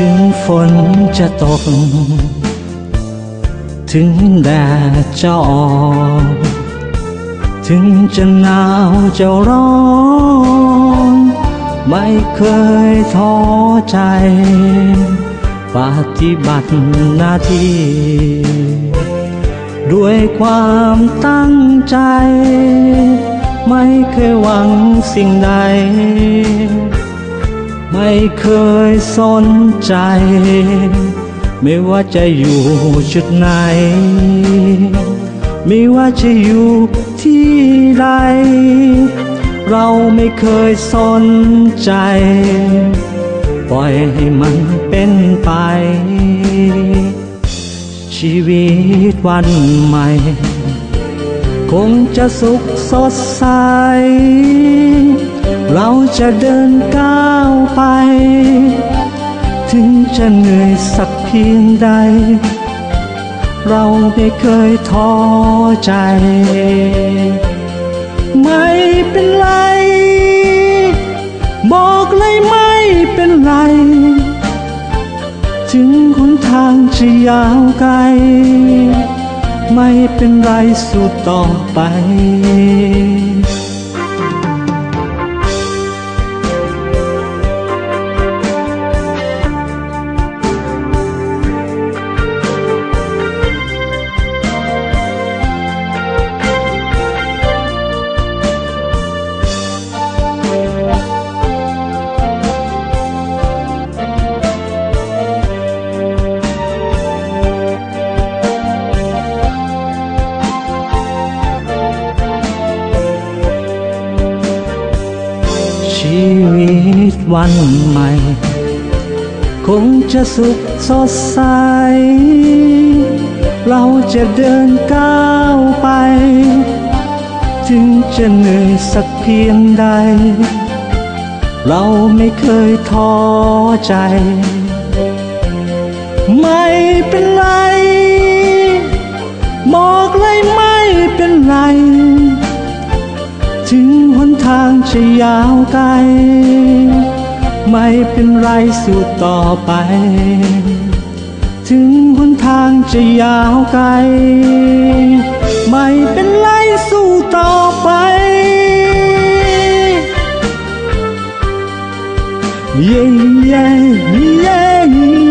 ถึงฝนจะตก ถึงแดดจะออกถึงจะหนาวจะร้อน ไม่เคยท้อใจ ปฏิบัติหน้าที่ ด้วยความตั้งใจ ไม่เคยหวังสิ่งใด ไม่เคยสนใจ ไม่ว่าจะอยู่จุดไหน ไม่ว่าจะอยู่ที่ใด เราไม่เคยสนใจ ปล่อยให้มันเป็นไป ชีวิตวันใหม่ คงจะสุขสดใส เราจะเดินก้าวไป ถึงจะเหนื่อยสักเพียงใด เราไม่เคยท้อใจ ไม่เป็นไร บอกเลยไม่เป็นไร ถึงหนทางจะยาวไกล ไม่เป็นไรสู้ต่อไป ชีวิตวันใหม่ คงจะสุขสดใส เราจะเดินก้าวไป ถึงจะเหนื่อยสักเพียงใด เราไม่เคยท้อใจ ไม่เป็นไรบอกเลยไม่เป็นไร ถึงหน ทางจะยาวไกล ไม่เป็นไรสู้ต่อไป ถึงหนทางจะยาวไกล ไม่เป็นไรสู้ต่อไป เย้เย้เย้